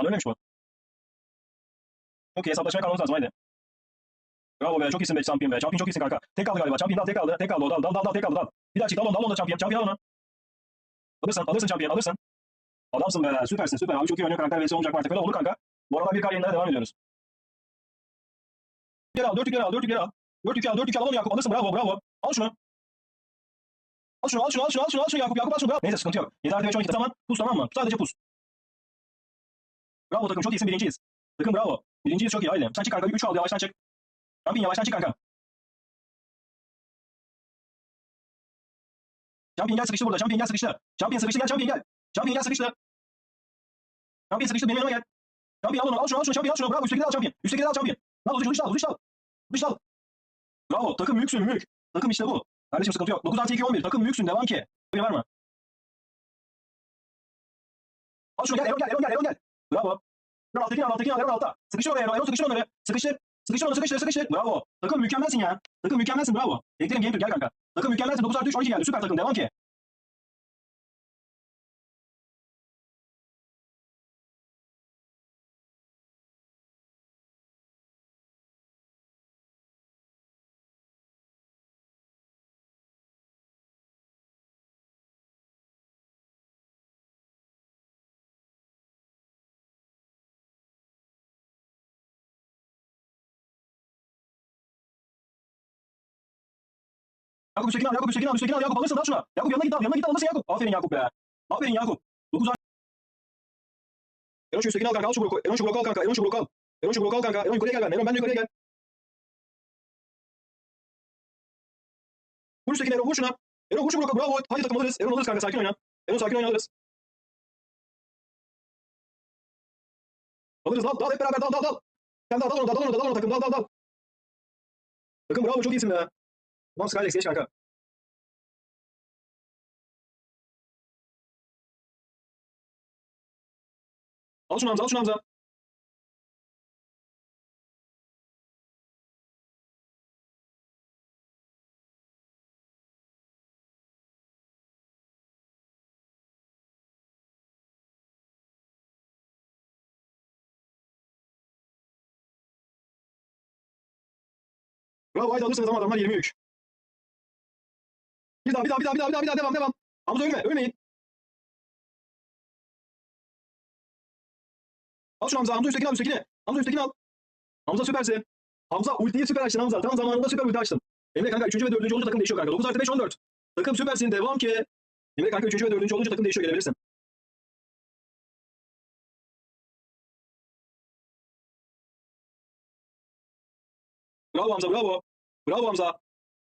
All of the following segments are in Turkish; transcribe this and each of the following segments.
Lan ölmemiş bu. Okey hesaplaşmaya kalmamız lazım haydi. Bravo be çok iyisin be champion be. Champion çok iyisin kanka. Tek kaldı galiba. Champion dal tek kaldı. Tek kaldı o dal dal dal tek kaldı dal. Bir daha çık dal onu dal onu da champion. Champion al onu. Alırsın alırsın champion alırsın. Adamsın be süpersin süper. Abi çok iyi oynuyor karakter vs olacak artık. Öyle olur kanka. Bu arada bir kar yayınlara devam ediyoruz. Gel al dört yükleri al dört yükleri al. Dört yükleri al dört yükleri al onu Yakup alırsın bravo bravo. Al şunu. Al şunu al şunu al şunu al şunu al şunu Yakup Yakup al şunu bravo. Neyse sıkıntı yok. 7 artı 5 12 zaman pus tamam mı? Sadece pus. Bravo takım çok iyisin birinciyiz. Takım bravo. Birinciyiz çok iyi haydi. Sen çık kanka 3 aldı yavaştan çık. Champion yavaştan çık kanka. Champion gel sıkıştı burada. Champion gel sıkıştı. Champion sıkıştı gel Champion gel. Champion gel sıkıştı. Champion sıkıştı benim yanıma gel. Champion al onu al şunu al şunu Champion al şunu bravo üstteki de al Champion. Üstteki de al Champion. Al uzuş uzuş al uzuş al. Uzuş al. Bravo takım mülksün mülk. Takım işte bu. Kardeşim sıkıntı yok. 9 artı 2 11 takım mülksün devam ki. Böyle var mı? Al şunu gel Erol gel Erol gel Erol gel. Bravo. Erol alttakini al alttakini al Erol altta. Sıkıştır oraya Erol sıkıştır onları. Sıkıştır. Sıkıştır onu sıkıştır sıkıştır. Bravo. Takım mükemmelsin ya. Takım mükemmelsin bravo. Eklerim game gel kanka. Takım mükemmelsin 9 artı 3 12 geldi. Süper takım devam ki. Yakup üsttekini al Yakup üsttekini al üsttekini al Yakup alırsın al şuna. Yakup yanına git al yanına git al alırsın Yakup. Aferin Yakup be. Aferin Yakup. 9 artı. Eron şu üsttekini al kanka al şu bloku. Eron şu bloku al kanka. Eron şu bloku al. Eron şu bloku al kanka. Eron yukarıya gel ben. Eron ben de yukarıya gel. Vur üsttekini Eron vur şuna. Eron vur şu bloku bravo. Hadi takım alırız. Eron alırız kanka sakin oyna. Eron sakin oyna alırız. Alırız dal dal hep beraber dal dal dal. Sen dal dal onu dal dal onu dal onu takım dal dal dal. Takım bravo çok iyisin be. Tamam Skylex geç kanka. Al şunu Hamza al şunu Hamza. Bravo haydi alırsınız ama adamlar 20 yük. Bir daha bir daha bir daha bir daha bir daha bir daha devam devam. Hamza ölme ölmeyin. Al şu Hamza Hamza üsttekini al üsttekini. Hamza üsttekini al. Hamza süpersin. Hamza ultiyi süper açtın Hamza. Tam zamanında süper ulti açtın. Emre kanka 3. ve 4. olunca takım değişiyor kanka. 9 artı 5 14. Takım süpersin devam ki. Emre kanka 3. ve 4. olunca takım değişiyor gelebilirsin. Bravo Hamza bravo. Bravo Hamza.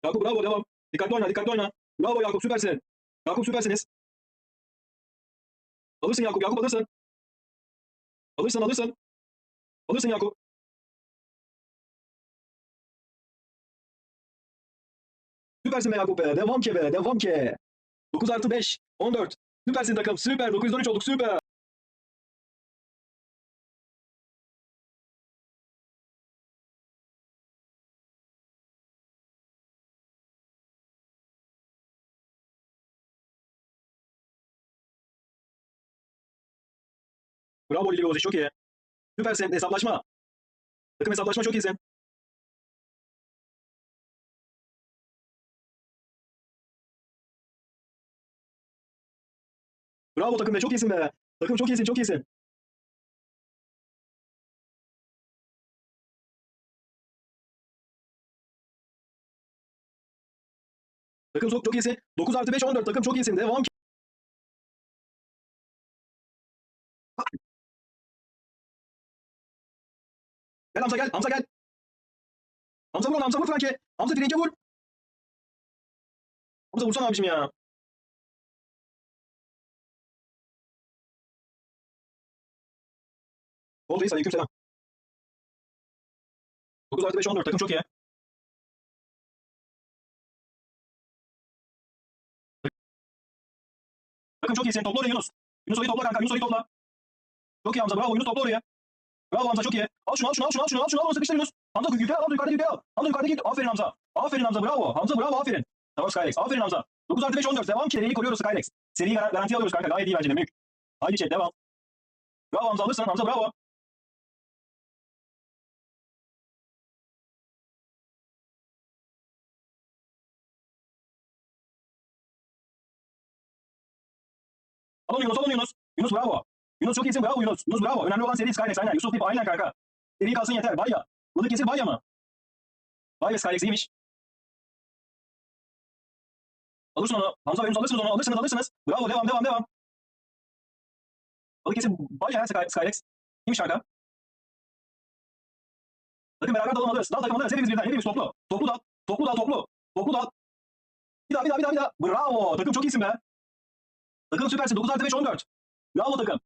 Yakup bravo devam. Dikkatli oyna dikkatli oyna. Bravo Yakup süpersin. Yakup süpersiniz. Alırsın Yakup Yakup alırsın. Alırsın alırsın. Alırsın Yakup. Süpersin be Yakup be. Devam ki be. Devam ki. 9 artı 5. 14. Süpersin takım. Süper. 913 olduk. Süper. Bravo Lili çok iyi. Süpersin. Hesaplaşma. Takım hesaplaşma çok iyisin. Bravo takım be. Çok iyisin be. Takım çok iyisin. Çok iyisin. Takım çok, çok iyisin. 9 artı 5 14. Takım çok iyisin. Devam ki. Gel Hamza gel. Hamza gel. Hamza vur ona Hamza vur Franke. Hamza direnke vur. Hamza vursana abicim ya. Oldu reis aleyküm selam. 9 artı 5 14 takım çok iyi. Takım çok iyisin. Topla oraya Yunus. Yunus orayı topla kanka. Yunus orayı topla. Çok iyi Hamza. Bravo. Yunus topla oraya. Bravo Hamza çok iyi. Al şunu al şunu al şunu al şunu al şunu al onu sıkıştır. Hamza yukarı al yukarıda yukarı al. Al yukarıda git. Aferin Hamza. Aferin Hamza bravo. Hamza bravo aferin. Tamam Skylex. Aferin Hamza. 9 artı 5 14. Devam ki seriyi koruyoruz Skylex. Seriyi gar- garantiye alıyoruz kanka. Gayet iyi bence de büyük. Haydi chat devam. Bravo Hamza alırsın. Hamza bravo. Al onu Yunus, al onu Yunus. Yunus bravo. Yunus çok iyisin bravo Yunus. Yunus bravo. Önemli olan seri Skylex aynen. Yusuf Tip aynen kanka. Seri kalsın yeter. Bayya. Bunu kesin Bayya mı? Ve Skylex iyiymiş. Alırsın onu. Hamza Yunus alırsınız onu. Alırsınız alırsınız. Bravo devam devam devam. Balıkesir Bayya Sky, Skylex. Kimmiş kanka? Bakın beraber dalalım alırız. Dal takım alırız. Hepimiz birden. Hepimiz toplu. Toplu dal. Toplu dal toplu. Toplu dal. Bir daha bir daha bir daha bir daha. Bravo. Takım çok iyisin be. Takım süpersin. 9 artı 5 14. Bravo takım.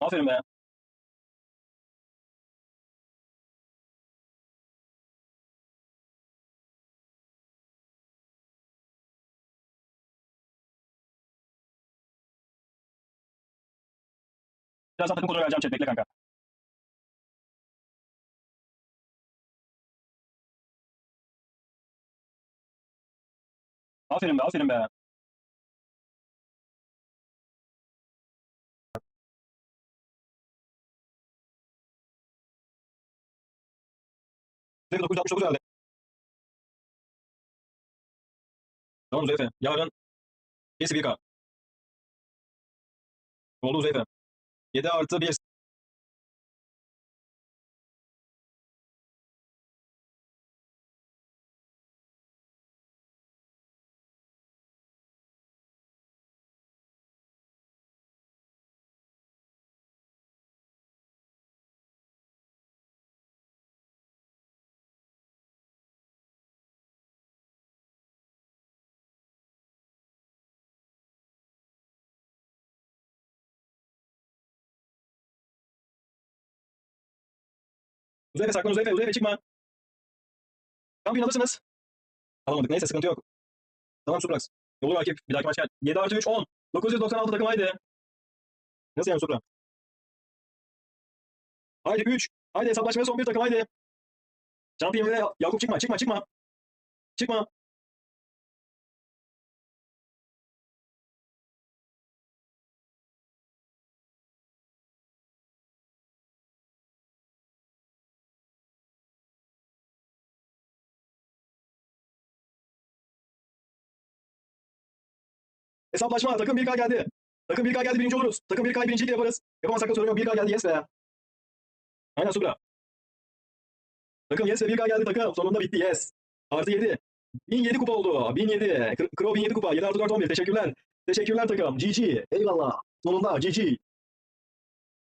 Aferin be. Birazdan takım kodunu vereceğim chat. Bekle kanka. Aferin be, aferin be. Zeyfe 969 herhalde. Tamam Zeyfe. Yarın Birisi 1K. Oldu Zeyfe. 7 artı 1. Uzayfe saklan Uzayfe. Uzayfe çıkma. Şampiyon alırsınız. Alamadık. Neyse sıkıntı yok. Tamam Suprax. Yolu rakip. Bir dahaki maç gel. 7 artı 3 10. 996 takım haydi. Nasıl yani Supra? Haydi 3. Haydi hesaplaşmaya son bir takım haydi. Şampiyon ve Yakup çıkma çıkma çıkma. Çıkma. Hesaplaşma. Takım 1K geldi. Takım 1K geldi birinci oluruz. Takım 1K birincilik yaparız. Yapamazsak da sorun yok. 1K geldi yes be. Aynen Supra. Takım yes ve 1K geldi takım. Sonunda bitti yes. Artı 7. 1007 kupa oldu. 1007. Kro 1007 kupa. 7 artı 4 11. Teşekkürler. Teşekkürler takım. GG. Eyvallah. Sonunda GG.